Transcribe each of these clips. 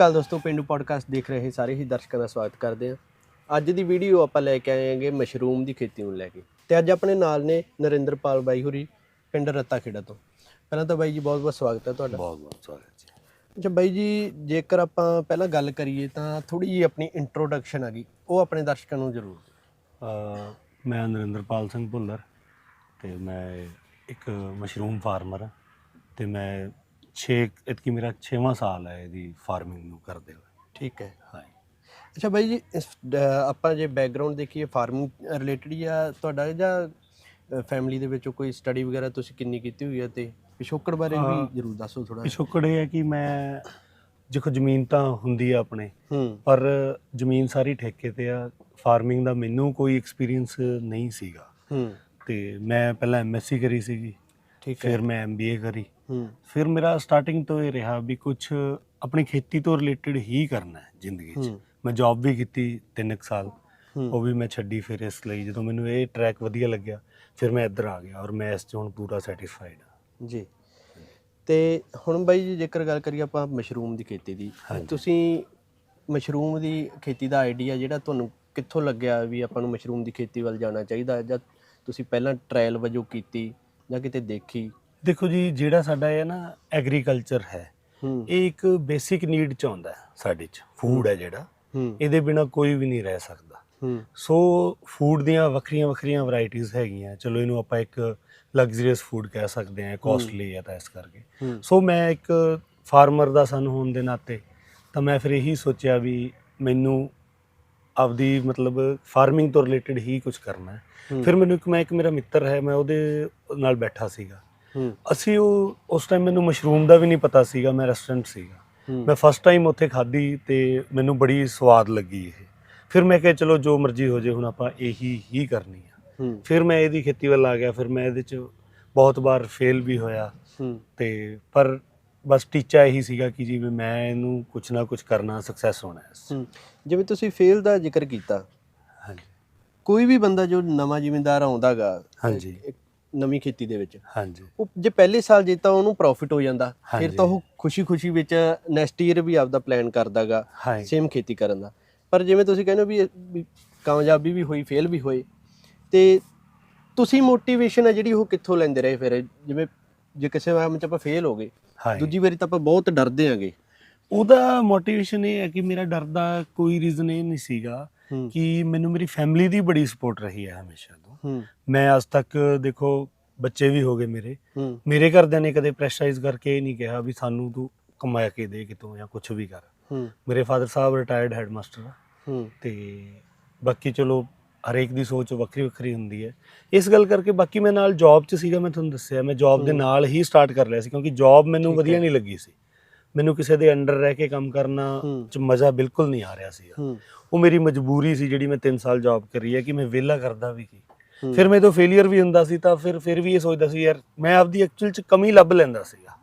ਅਕਾਲ ਦੋਸਤੋ ਪਿੰਡੂ ਪੋਡਕਾਸਟ ਦੇਖ ਰਹੇ ਸਾਰੇ ਹੀ ਦਰਸ਼ਕਾਂ ਦਾ ਸਵਾਗਤ ਕਰਦੇ ਹਾਂ। ਅੱਜ ਦੀ ਵੀਡੀਓ ਆਪਾਂ ਲੈ ਕੇ ਆਏ ਹਾਂਗੇ ਮਸ਼ਰੂਮ ਦੀ ਖੇਤੀ ਨੂੰ ਲੈ ਕੇ। ਤੇ ਅੱਜ ਆਪਣੇ ਨਾਲ ਨੇ ਨਰਿੰਦਰਪਾਲ ਬਾਈ ਹੋਰੀ ਪਿੰਡ ਰੱਤਾ ਖੇੜਾ ਤੋਂ। ਪਹਿਲਾਂ ਤਾਂ ਬਾਈ ਜੀ ਬਹੁਤ ਬਹੁਤ ਸਵਾਗਤ ਹੈ ਤੁਹਾਡਾ। ਬਹੁਤ ਬਹੁਤ ਸਵਾਗਤ ਜੀ। ਅੱਛਾ ਬਾਈ ਜੀ ਜੇਕਰ ਆਪਾਂ ਪਹਿਲਾਂ ਗੱਲ ਕਰੀਏ ਤਾਂ ਥੋੜੀ ਜਿਹੀ ਆਪਣੀ ਇੰਟਰੋਡਕਸ਼ਨ ਆ ਗਈ। ਉਹ ਆਪਣੇ ਦਰਸ਼ਕਾਂ ਨੂੰ ਜ਼ਰੂਰ ਮੈਂ ਨਰਿੰਦਰਪਾਲ ਸਿੰਘ ਭੁੱਲਰ ਤੇ ਮੈਂ ਇੱਕ ਮਸ਼ਰੂਮ ਫਾਰਮਰ ਹਾਂ। ਤੇ ਮੈਂ 6 ਇਤਕੀ ਮੇਰਾ 6ਵਾਂ ਸਾਲ ਹੈ ਇਹਦੀ ਫਾਰਮਿੰਗ ਨੂੰ ਕਰਦੇ ਹੋਏ। ਠੀਕ ਹੈ। ਹਾਂ ਅੱਛਾ ਬਾਈ ਜੀ ਇਸ, ਅਹ ਆਪਾਂ ਜੇ ਬੈਕਗ੍ਰਾਉਂਡ ਦੇਖੀਏ ਫਾਰਮਿੰਗ ਰਿਲੇਟਡ ਹੀ ਆ ਤੁਹਾਡਾ ਜਾਂ ਫੈਮਿਲੀ ਦੇ ਵਿੱਚੋਂ ਕੋਈ ਸਟੱਡੀ ਵਗੈਰਾ ਤੁਸੀਂ ਕਿੰਨੀ ਕੀਤੀ ਹੋਈ ਹੈ ਤੇ ਪਿਛੋਕੜ ਬਾਰੇ ਵੀ। ਜ਼ਰੂਰ ਦੱਸੋ ਥੋੜਾ ਪਿਛੋਕੜ ਇਹ ਹੈ ਕਿ ਮੈਂ ਦੇਖੋ ਜ਼ਮੀਨ ਤਾਂ ਹੁੰਦੀ ਆ ਆਪਣੇ ਹੂੰ। ਪਰ ਜ਼ਮੀਨ ਸਾਰੀ ਠੇਕੇ ਤੇ ਆ। ਫਾਰਮਿੰਗ ਦਾ ਮੈਨੂੰ ਕੋਈ ਐਕਸਪੀਰੀਅੰਸ ਨਹੀਂ ਸੀਗਾ। ਹੂੰ। ਤੇ ਮੈਂ ਪਹਿਲਾਂ ਐਮਐਸਸੀ ਕਰੀ ਸੀਗੀ। ਠੀਕ ਹੈ। ਫਿਰ ਮੈਂ ਐਮਬੀਏ ਕਰੀ। ਫਿਰ ਮੇਰਾ ਸਟਾਰਟਿੰਗ ਤੋਂ ਇਹ ਰਿਹਾ ਵੀ ਕੁਝ ਆਪਣੀ ਖੇਤੀ ਤੋਂ ਰਿਲੇਟਡ ਹੀ ਕਰਨਾ ਹੈ ਜ਼ਿੰਦਗੀ 'ਚ। ਮੈਂ ਜੌਬ ਵੀ ਕੀਤੀ ਤਿੰਨ ਕੁ ਸਾਲ। ਹੂੰ। ਉਹ ਵੀ ਮੈਂ ਛੱਡੀ ਫਿਰ ਇਸ ਲਈ ਜਦੋਂ ਮੈਨੂੰ ਇਹ ਟਰੈਕ ਵਧੀਆ ਲੱਗਿਆ ਫਿਰ ਮੈਂ ਇੱਧਰ ਆ ਗਿਆ ਔਰ ਮੈਂ ਇਸ 'ਚ ਹੁਣ ਪੂਰਾ ਸੈਟੀਸਫਾਈਡ ਹਾਂ। ਜੀ। ਤੇ ਹੁਣ ਬਾਈ ਜੀ ਜੇਕਰ ਗੱਲ ਕਰੀਏ ਆਪਾਂ ਮਸ਼ਰੂਮ ਦੀ ਖੇਤੀ ਦੀ। ਤੁਸੀਂ ਮਸ਼ਰੂਮ ਦੀ ਖੇਤੀ ਦਾ ਆਈਡੀਆ ਜਿਹੜਾ ਤੁਹਾਨੂੰ ਕਿੱਥੋਂ ਲੱਗਿਆ ਵੀ ਆਪਾਂ ਨੂੰ ਮਸ਼ਰੂਮ ਦੀ ਖੇਤੀ ਵੱਲ ਜਾਣਾ ਚਾਹੀਦਾ ਜਾਂ ਤੁਸੀਂ ਪਹਿਲਾਂ ਟ੍ਰਾਇਲ ਵਜੋਂ ਕੀਤੀ ਜਾਂ ਕਿਤੇ ਦੇਖੀ? ਦੇਖੋ ਜੀ ਜਿਹੜਾ ਸਾਡਾ ਇਹ ਨਾ ਐਗਰੀਕਲਚਰ ਹੈ ਇਹ ਇੱਕ ਬੇਸਿਕ ਨੀਡ 'ਚ ਆਉਂਦਾ ਸਾਡੇ 'ਚ। ਫੂਡ ਹੈ ਜਿਹੜਾ ਇਹਦੇ ਬਿਨਾ ਕੋਈ ਵੀ ਨਹੀਂ ਰਹਿ ਸਕਦਾ। ਸੋ ਫੂਡ ਦੀਆਂ ਵੱਖਰੀਆਂ ਵੱਖਰੀਆਂ ਵੈਰਾਈਟੀਆਂ ਹੈਗੀਆਂ। ਚਲੋ ਇਹਨੂੰ ਆਪਾਂ ਇੱਕ ਲਗਜ਼ਰੀਅਸ ਫੂਡ ਕਹਿ ਸਕਦੇ ਹਾਂ ਕਾਸਟਲੀ ਹੈ। ਤਾਂ ਇਸ ਕਰਕੇ। ਸੋ ਮੈਂ ਇੱਕ ਫਾਰਮਰ ਦਾ ਸਨ ਹੋਣ ਦੇ ਨਾਤੇ ਤਾਂ ਮੈਂ ਫਿਰ ਇਹੀ ਸੋਚਿਆ ਵੀ ਮੈਨੂੰ ਆਪਦੀ ਮਤਲਬ ਫਾਰਮਿੰਗ ਤੋਂ ਰਿਲੇਟਡ ਹੀ ਕੁਝ ਕਰਨਾ ਹੈ। ਫਿਰ ਮੈਨੂੰ ਇੱਕ ਮੈਂ ਇੱਕ ਮੇਰਾ ਮਿੱਤਰ ਹੈ ਮੈਂ ਉਹਦੇ ਨਾਲ ਬੈਠਾ ਸੀਗਾ। ਅਸੀਂ ਉਹ ਉਸ ਟਾਈਮ ਮੈਨੂੰ ਮਸ਼ਰੂਮ ਦਾ ਵੀ ਨਹੀਂ ਪਤਾ ਸੀਗਾ ਮੈਂ ਰੈਸਟੋਰੈਂਟ ਸੀਗਾ। ਮੈਂ ਫਸਟ ਟਾਈਮ ਉੱਥੇ ਖਾਧੀ ਤੇ ਮੈਨੂੰ ਬੜੀ ਸਵਾਦ ਲੱਗੀ ਇਹ। ਫਿਰ ਮੈਂ ਕਿਹਾ ਚਲੋ ਜੋ ਮਰਜ਼ੀ ਹੋ ਜੇ ਹੁਣ ਆਪਾਂ ਇਹੀ ਹੀ ਕਰਨੀ ਆ। ਫਿਰ ਮੈਂ ਇਹਦੀ ਖੇਤੀ ਵੱਲ ਆ ਗਿਆ ਫਿਰ ਮੈਂ ਇਹਦੇ ਚ ਬਹੁਤ ਵਾਰ ਫੇਲ ਵੀ ਹੋਇਆ। ਤੇ ਪਰ ਬਸ ਟੀਚਾ ਇਹੀ ਸੀਗਾ ਕਿ ਜੀ ਵੀ ਮੈਂ ਇਹਨੂੰ ਕੁਝ ਨਾ ਕੁਝ ਕਰਨਾ ਸਕਸੈਸ ਹੋਣਾ ਹੈ। ਹੂੰ। ਜਿਵੇਂ ਤੁਸੀਂ ਫੇਲ ਦਾ ਜ਼ਿਕਰ ਕੀਤਾ ਹਾਂਜੀ। ਕੋਈ ਵੀ ਬੰਦਾ ਜੋ ਨਵਾਂ ਜ਼ਿਮੀਂਦਾਰ ਆਉਂਦਾਗਾ ਹਾਂਜੀ। ਨਵੀਂ ਖੇਤੀ ਦੇ ਵਿੱਚ। ਹਾਂਜੀ। ਉਹ ਜੇ ਪਹਿਲੇ ਸਾਲ ਜੇ ਤਾਂ ਉਹਨੂੰ ਪ੍ਰੋਫਿਟ ਹੋ ਜਾਂਦਾ ਫਿਰ। ਤਾਂ ਉਹ ਖੁਸ਼ੀ-ਖੁਸ਼ੀ ਵਿੱਚ ਨੈਕਸਟ ਈਅਰ ਵੀ ਆਪਦਾ ਪਲਾਨ ਕਰਦਾਗਾ ਸੇਮ ਖੇਤੀ ਕਰਨ ਦਾ। ਪਰ ਜਿਵੇਂ ਤੁਸੀਂ ਕਹਿੰਦੇ ਹੋ ਵੀ ਕਾਮਯਾਬੀ ਵੀ ਹੋਈ ਫੇਲ ਵੀ ਹੋਏ ਤੇ ਤੁਸੀਂ ਮੋਟੀਵੇਸ਼ਨ ਹੈ ਜਿਹੜੀ ਉਹ ਕਿੱਥੋਂ ਲੈਂਦੇ ਰਹੇ ਫਿਰ? ਜਿਵੇਂ ਜੇ ਕਿਸੇ ਵਾਰ ਚ ਆਪਾਂ ਫੇਲ ਹੋ ਗਏ ਦੂਜੀ ਵਾਰੀ ਤਾਂ ਆਪਾਂ ਬਹੁਤ ਡਰਦੇ ਆਂਗੇ। ਉਹਦਾ ਮੋਟੀਵੇਸ਼ਨ ਇਹ ਹੈ ਕਿ ਮੇਰਾ ਡਰ ਦਾ ਕੋਈ ਰੀਜ਼ਨ ਇਹ ਨਹੀਂ ਸੀਗਾ ਕਿ ਮੈਨੂੰ ਮੇਰੀ ਫੈਮਿਲੀ ਦੀ ਬੜੀ ਸਪੋਰਟ ਰਹੀ ਹੈ ਹਮੇਸ਼ਾ। ਮੈਂ ਅੱਜ ਤੱਕ ਦੇਖੋ ਬੱਚੇ ਵੀ ਹੋ ਗਏ ਮੇਰੇ। ਮੇਰੇ ਘਰਦਿਆਂ ਨੇ ਕਦੇ ਪ੍ਰੈਸ਼ਰਾਈਜ਼ ਕਰਕੇ ਇਹ ਨਹੀਂ ਕਿਹਾ ਵੀ ਸਾਨੂੰ ਤੂੰ ਕਮਾ ਕੇ ਦੇ ਕਿਤੋਂ ਜਾਂ ਕੁਝ ਵੀ ਕਰ। ਮੇਰੇ ਫਾਦਰ ਸਾਹਿਬ ਰਿਟਾਇਰਡ ਹੈਡਮਾਸਟਰ ਆ। ਤੇ ਬਾਕੀ ਚਲੋ ਹਰੇਕ ਦੀ ਸੋਚ ਵੱਖਰੀ ਵੱਖਰੀ ਹੁੰਦੀ ਹੈ। ਇਸ ਗੱਲ ਕਰਕੇ ਬਾਕੀ ਮੈਂ ਨਾਲ ਜੌਬ 'ਚ ਸੀਗਾ ਮੈਂ ਤੁਹਾਨੂੰ ਦੱਸਿਆ ਮੈਂ ਜੌਬ ਦੇ। ਨਾਲ ਹੀ ਸਟਾਰਟ ਕਰ ਲਿਆ ਸੀ ਕਿਉਂਕਿ ਜੌਬ ਮੈਨੂੰ ਵਧੀਆ। ਨਹੀਂ ਲੱਗੀ ਸੀ। ਮੈਨੂੰ ਕਿਸੇ ਦੇ ਅੰਡਰ ਰਹਿ ਕੇ ਕੰਮ ਕਰਨਾ। 'ਚ ਮਜ਼ਾ ਬਿਲਕੁਲ ਨਹੀਂ ਆ ਰਿਹਾ ਹੂੰ। ਉਹ ਮੇਰੀ ਮਜਬੂਰੀ ਸੀ ਜਿਹੜੀ ਮੈਂ 3 ਸਾਲ ਜੌਬ ਕਰੀ ਹੈ ਕਿ ਮੈਂ ਵਿਹਲਾ ਕਰਦਾ ਵੀ ਕੀ। ਫਿਰ ਮੈਂ ਤੋਂ ਫੇਲਿਅਰ ਵੀ ਹੁੰਦਾ ਸੀ ਤਾਂ ਫਿਰ ਫਿਰ ਵੀ ਇਹ ਸੋਚਦਾ ਸੀ ਯਾਰ ਮੈਂ ਆਪਦੀ ਐਕਚੁਅਲ 'ਚ ਕਮੀ ਲੱਭ ਲੈਂਦਾ ਸੀਗਾ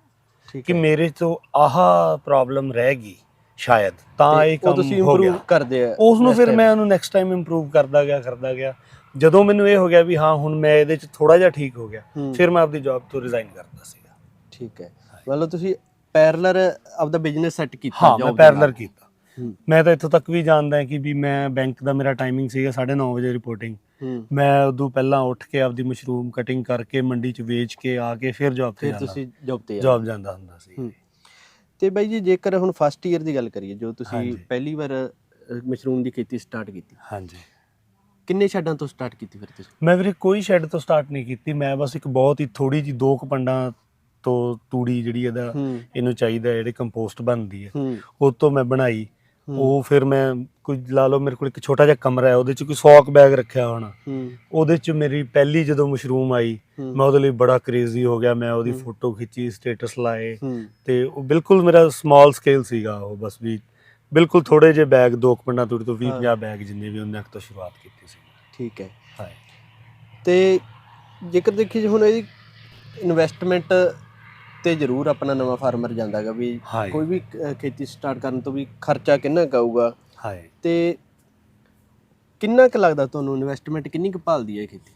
ਕਿ। ਮੇਰੇ ਤੋਂ ਆਹ ਪ੍ਰੋਬਲਮ ਰਹਿ ਗਈ ਸ਼ਾਇਦ ਤਾਂ ਇਹ ਕੰਮ ਤੁਸੀਂ ਇੰਪਰੂਵ ਕਰਦੇ ਆ ਉਸ ਨੂੰ ਫਿਰ। ਮੈਂ ਉਹਨੂੰ ਨੈਕਸਟ ਟਾਈਮ ਇੰਪਰੂਵ ਕਰਦਾ ਗਿਆ ਕਰਦਾ ਗਿਆ ਜਦੋਂ ਮੈਨੂੰ ਇਹ ਹੋ ਗਿਆ ਵੀ ਹਾਂ ਹੁਣ ਮੈਂ ਇਹਦੇ 'ਚ ਥੋੜਾ ਜਿਹਾ ਠੀਕ ਹੋ ਗਿਆ। ਫਿਰ ਮੈਂ ਆਪਦੀ ਜੌਬ ਤੋਂ ਰਿਜ਼ਾਈਨ ਕਰਦਾ ਸੀਗਾ ਠੀਕ ਹੈ ਮਤਲਬ ਤੁਸੀਂ ਪੈਰਲਰ ਆਪਦਾ ਬਿਜ਼ਨਸ ਸੈੱਟ ਕੀਤਾ ਹਾਂ ਮੈਂ ਪੈਰਲਰ। ਕੀਤਾ ਮੈਂ ਤਾਂ ਇੱਥੋਂ ਤੱਕ ਵੀ ਜਾਣਦਾ ਕਿ ਵੀ ਮੈਂ ਬੈਂਕ ਦਾ ਮੇਰਾ ਟਾਈਮਿੰਗ ਸੀਗਾ 9:30 ਵਜੇ ਰਿਪੋਰਟਿੰਗ ਮੈਂ ਉਦੋਂ ਪਹਿਲਾਂ ਉੱਠ ਕੇ ਆਪਦੀ ਮਸ਼ਰੂਮ ਕਟਿੰਗ ਕਰਕੇ ਮੰਡੀ 'ਚ ਵੇਚ ਕੇ ਆ ਕੇ ਫਿਰ ਜੌਬ ਤੇ ਫਿਰ ਜਾਂਦਾ। ਤੁਸੀਂ ਜੌਬ ਤੇ ਜੌਬ ਜਾਂਦਾ ਹੁੰਦਾ ਸੀ। ਤੇ ਬਾਈ ਜੀ ਜੇਕਰ ਹੁਣ ਫਸਟ ਈਅਰ ਦੀ ਗੱਲ ਕਰੀਏ ਜੋ ਤੁਸੀਂ। ਪਹਿਲੀ ਵਾਰ ਮਸ਼ਰੂਮ ਦੀ ਖੇਤੀ ਸਟਾਰਟ ਕੀਤੀ। ਹਾਂਜੀ। ਕਿੰਨੇ ਛੱਡਾਂ ਤੋਂ ਸਟਾਰਟ ਕੀਤੀ ਫਿਰ ਤੁਸੀਂ? ਮੈਂ ਵੀਰੇ ਕੋਈ ਸ਼ੈੱਡ ਤੋਂ ਸਟਾਰਟ ਨਹੀਂ ਕੀਤੀ। ਮੈਂ ਬਸ ਇੱਕ ਬਹੁਤ ਹੀ ਥੋੜੀ ਜੀ ਦੋ ਕੁ ਪੰਡਾਂ ਤੋਂ ਤੂੜੀ ਜਿਹੜੀ ਇਹਦਾ ਇਹਨੂੰ ਚਾਹੀਦਾ ਜਿਹੜੇ ਕੰਪੋਸਟ ਬਣਦੀ ਹੈ। ਉਹ ਤੋਂ ਮੈਂ ਬਣਾਈ। ਉਹ ਫਿਰ ਮੈਂ ਕੋਈ ਲਾ ਲਓ ਮੇਰੇ ਕੋਲ ਇੱਕ ਛੋਟਾ ਜਿਹਾ ਕਮਰਾ ਹੈ ਉਹਦੇ ਚ ਕੋਈ 100 ਬੈਗ ਰੱਖਿਆ ਹੋਣਾ। ਉਹਦੇ ਚ ਮੇਰੀ ਪਹਿਲੀ ਜਦੋਂ ਮਸ਼ਰੂਮ ਆਈ ਮੈਂ ਉਹਦੇ ਲਈ ਬੜਾ ਕ੍ਰੇਜ਼ੀ ਹੋ ਗਿਆ ਮੈਂ ਉਹਦੀ। ਫੋਟੋ ਖਿੱਚੀ ਸਟੇਟਸ ਲਾਏ। ਤੇ ਉਹ ਬਿਲਕੁਲ ਮੇਰਾ ਸਮਾਲ ਸਕੇਲ ਸੀਗਾ ਉਹ ਬਸ ਵੀ ਬਿਲਕੁਲ ਥੋੜੇ ਜਿਹੇ ਬੈਗ ਦੋ ਕੁ ਪਿੰਡਾਂ ਤੂੜੀ ਤੋਂ 20 ਹਾਂ। 50 ਬੈਗ ਜਿੰਨੇ ਵੀ ਉਹਨਾਂ ਤੋਂ ਸ਼ੁਰੂਆਤ ਕੀਤੀ ਸੀ। ਠੀਕ ਹੈ। ਹਾਂ। ਤੇ ਜੇਕਰ ਦੇਖੀ ਜੇ ਹੁਣ ਇਹਦੀ ਇਨਵੈਸਟਮੈਂਟ ਤੇ ਜ਼ਰੂਰ ਆਪਣਾ ਨਵਾਂ ਫਾਰਮਰ ਜਾਂਦਾਗਾ ਵੀ ਕੋਈ ਵੀ ਅ, ਖੇਤੀ ਸਟਾਰਟ ਕਰਨ ਤੋਂ ਵੀ ਖਰਚਾ ਕਿੰਨਾ ਕੁ ਆਊਗਾ? ਹਾਂ ਤੇ ਕਿੰਨਾ ਕੁ ਲੱਗਦਾ ਤੁਹਾਨੂੰ ਇਨਵੈਸਟਮੈਂਟ ਕਿੰਨੀ ਕੁ ਭਾਲਦੀ ਹੈ ਇਹ ਖੇਤੀ?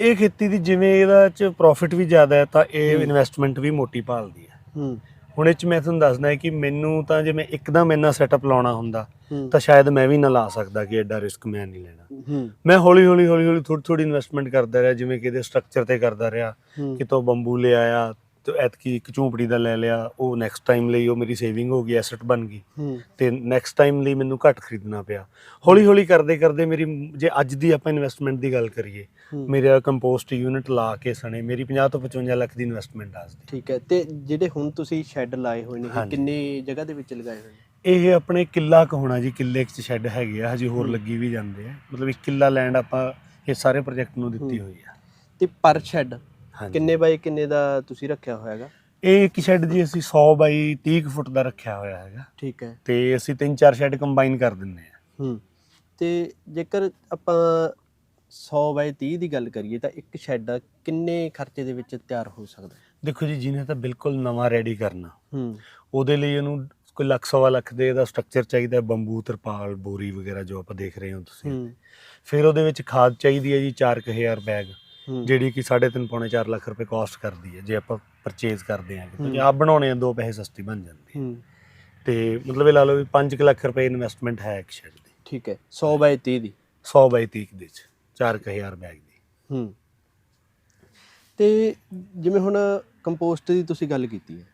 ਇਹ ਖੇਤੀ ਦੀ ਜਿਵੇਂ ਇਹਦਾ ਚ ਪ੍ਰੋਫਿਟ ਵੀ ਜ਼ਿਆਦਾ ਹੈ ਤਾਂ ਇਹ। ਇਨਵੈਸਟਮੈਂਟ ਵੀ ਮੋਟੀ ਭਾਲਦੀ ਹੈ। ਹੂੰ। ਹੁਣ ਇਹ ਚ ਮੈਂ ਤੁਹਾਨੂੰ ਦੱਸਦਾ ਹੈ ਕਿ ਮੈਨੂੰ ਤਾਂ ਜੇ ਮੈਂ ਇੱਕਦਮ ਇੰਨਾ ਸੈਟਅਪ ਲਾਉਣਾ ਹੁੰਦਾ ਹੂੰ। ਤਾਂ ਸ਼ਾਇਦ ਮੈਂ ਵੀ ਨਾ ਲਾ ਸਕਦਾ ਕਿ ਐਡਾ ਰਿਸਕ ਮੈਂ ਨਹੀਂ ਲੈਣਾ। ਹੂੰ। ਮੈਂ ਹੌਲੀ ਹੌਲੀ ਹੌਲੀ ਹੌਲੀ ਥੋੜੀ ਥੋੜੀ ਇਨਵੈਸਟਮੈਂਟ ਕਰਦਾ ਰਿਹਾ ਜਿਵੇਂ ਕਿ ਇਹਦੇ ਸਟਰਕਚਰ ਤੇ ਕਰਦਾ ਰਿਹਾ ਹੂੰ। ਕਿਤੋਂ ਬੰਬੂ ਲੈ ਆਇਆ ਤੇ ਐਤਕੀ ਇੱਕ ਝੂੰਪੜੀ ਦਾ ਲੈ ਲਿਆ ਉਹ ਨੈਕਸਟ ਟਾਈਮ ਲਈ ਉਹ ਮੇਰੀ ਸੇਵਿੰਗ ਹੋ ਗਈ ਐਸੈਟ ਬਣ ਗਈ ਹੂੰ ਤੇ ਨੈਕਸਟ ਟਾਈਮ ਲਈ ਮੈਨੂੰ ਘੱਟ ਖਰੀਦਣਾ ਪਿਆ ਹੌਲੀ ਹੌਲੀ ਕਰਦੇ ਕਰਦੇ ਮੇਰੀ ਜੇ ਅੱਜ ਦੀ ਆਪਾਂ ਇਨਵੈਸਟਮੈਂਟ ਦੀ ਗੱਲ ਕਰੀਏ। ਮੇਰਾ ਕੰਪੋਸਟ ਯੂਨਿਟ ਲਾ ਕੇ ਸਣੇ ਮੇਰੀ 50 ਤੋਂ 55 ਲੱਖ ਦੀ ਇਨਵੈਸਟਮੈਂਟ ਆ ਦੀ ਠੀਕ ਹੈ ਤੇ ਜਿਹੜੇ ਹੁਣ ਤੁਸੀਂ ਸ਼ੈੱਡ ਲਾਏ ਹੋਏ ਨੇ। ਕਿੰਨੀ ਜਗ੍ਹਾ ਦੇ ਵਿੱਚ ਲਗਾਏ ਹੋਏ ਨੇ ਇਹ ਆਪਣੇ ਕਿੱਲਾ ਕੁ ਹੋਣਾ ਜੀ ਕਿੱਲੇ ਚ ਸ਼ੈੱਡ ਹੈਗੇ ਆ ਹਜੇ ਹੋਰ। ਲੱਗੀ ਵੀ ਜਾਂਦੇ ਆ ਮਤਲਬ ਇੱਕ ਕਿੱਲਾ ਲੈਂਡ ਆਪਾਂ ਇਹ ਸਾਰੇ ਪ੍ਰੋਜੈਕਟ ਨੂੰ ਦਿੱਤੀ। ਹੋਈ ਆ ਤੇ ਪਰ ਸ਼ੈੱਡ ਕਿੰਨੇ ਬਾਈ ਕਿੰਨੇ ਦਾ ਤੁਸੀਂ ਰੱਖਿਆ ਹੋਇਆ ਹੈਗਾ? ਇਹ ਇੱਕ ਸ਼ੈੱਡ ਜੀ ਅਸੀਂ 100 ਬਾਈ 30 ਕੁ ਫੁੱਟ ਦਾ ਰੱਖਿਆ ਹੋਇਆ ਹੈਗਾ। ਠੀਕ ਹੈ। ਤੇ ਅਸੀਂ ਤਿੰਨ ਚਾਰ ਸ਼ੈੱਡ ਕੰਬਾਈਨ ਕਰ ਦਿੰਨੇ ਆ ਹੂੰ। ਤੇ ਜੇਕਰ ਆਪਾਂ 100 ਬਾਈ 30 ਦੀ ਗੱਲ ਕਰੀਏ ਤਾਂ ਇੱਕ ਸ਼ੈੱਡ ਕਿੰਨੇ ਖਰਚੇ ਦੇ ਵਿੱਚ ਤਿਆਰ ਹੋ ਸਕਦਾ? ਦੇਖੋ ਜੀ ਜਿਹਨੇ ਤਾਂ ਬਿਲਕੁਲ ਨਵਾਂ ਰੈਡੀ ਕਰਨਾ। ਹੂੰ। ਉਹਦੇ ਲਈ ਇਹਨੂੰ ਕੋਈ ਲੱਖ ਸਵਾ ਲੱਖ ਦੇ ਦਾ ਸਟਰਕਚਰ ਚਾਹੀਦਾ ਹੈ, ਬੰਬੂ ਤਰਪਾਲ ਬੋਰੀ ਵਗੈਰਾ ਜੋ ਆਪਾਂ ਦੇਖ ਰਹੇ ਹੋ ਤੁਸੀਂ। ਫਿਰ ਉਹਦੇ ਵਿੱਚ ਖਾਦ ਚਾਹੀਦੀ ਹੈ ਜੀ 4000 ਬੈਗ। ਹੂੰ ਜਿਹੜੀ ਕਿ 3.5 ਪੌਣੇ 4 ਲੱਖ ਰੁਪਏ ਕਾਸਟ ਕਰਦੀ ਹੈ ਜੇ ਆਪਾਂ ਪਰਚੇਜ਼ ਕਰਦੇ ਹਾਂ। ਜੇ ਆਪ ਬਣਾਉਣੇ ਆ ਦੋ ਪੈਸੇ ਸਸਤੀ ਬਣ ਜਾਂਦੀ ਹੂੰ। ਤੇ ਮਤਲਬ ਇਹ ਲਾ ਲਓ ਵੀ 5 ਲੱਖ ਰੁਪਏ ਇਨਵੈਸਟਮੈਂਟ ਹੈ ਇੱਕ ਸ਼ੈਡ ਦੀ। ਠੀਕ ਹੈ 100 ਬਾਈ 30 ਦੀ। 100 ਬਾਈ 30 ਦੇ ਚ 4000 ਬੈਗ ਦੀ। ਹੂੰ। ਤੇ ਜਿਵੇਂ ਹੁਣ ਕੰਪੋਸਟ ਦੀ ਤੁਸੀਂ ਗੱਲ ਕੀਤੀ ਹੈ